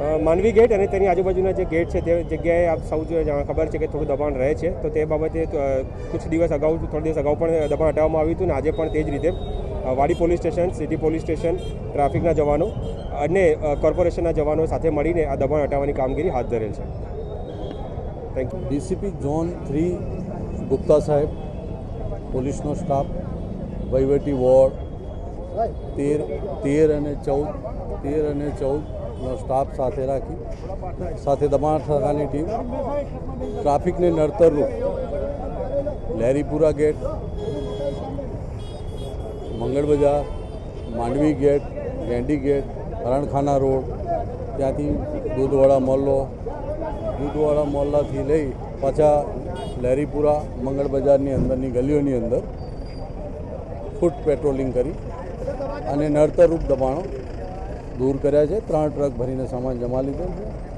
અ, Mandvi gate અને તેની આજુબાજુના જે ગેટ છે તે જગ્યાએ આપ સૌ ખબર છે કે થોડું દબાણ રહે છે. તો તે બાબતે કુછ દિવસ અગાઉ થોડા દિવસ અગાઉ પણ દબાણ હટાવવામાં આવ્યું હતું અને આજે પણ તે જ રીતે Wadi police station city police station ટ્રાફિકના જવાનો અને કોર્પોરેશનના જવાનો સાથે મળીને આ દબાણ હટાવવાની કામગીરી હાથ ધરેલ છે. Thank you DCP zone three Gupta સાહેબ પોલીસનો સ્ટાફ વહીવટી વોર્ડ તેર તેર અને ચૌદ તેર અને ચૌદનો સ્ટાફ સાથે રાખી સાથે દબાણ શાખાની ટીમ ટ્રાફિકને નડતરનું Laheripura gate Mangal Bazaar Mandvi gate Gendi gate Harankhana road ત્યાંથી દૂધવાળા મોલ્લો દૂધવાળા મોલ્લાથી લઈ પાછા લહેરીપુરા મંગળ બજારની અંદરની ગલીઓની અંદર ફૂટ પેટ્રોલિંગ કરી અને નડતરરૂપ દબાણો દૂર કર્યા છે ત્રણ ટ્રક ભરીને સામાન જમા લીધેલ છે.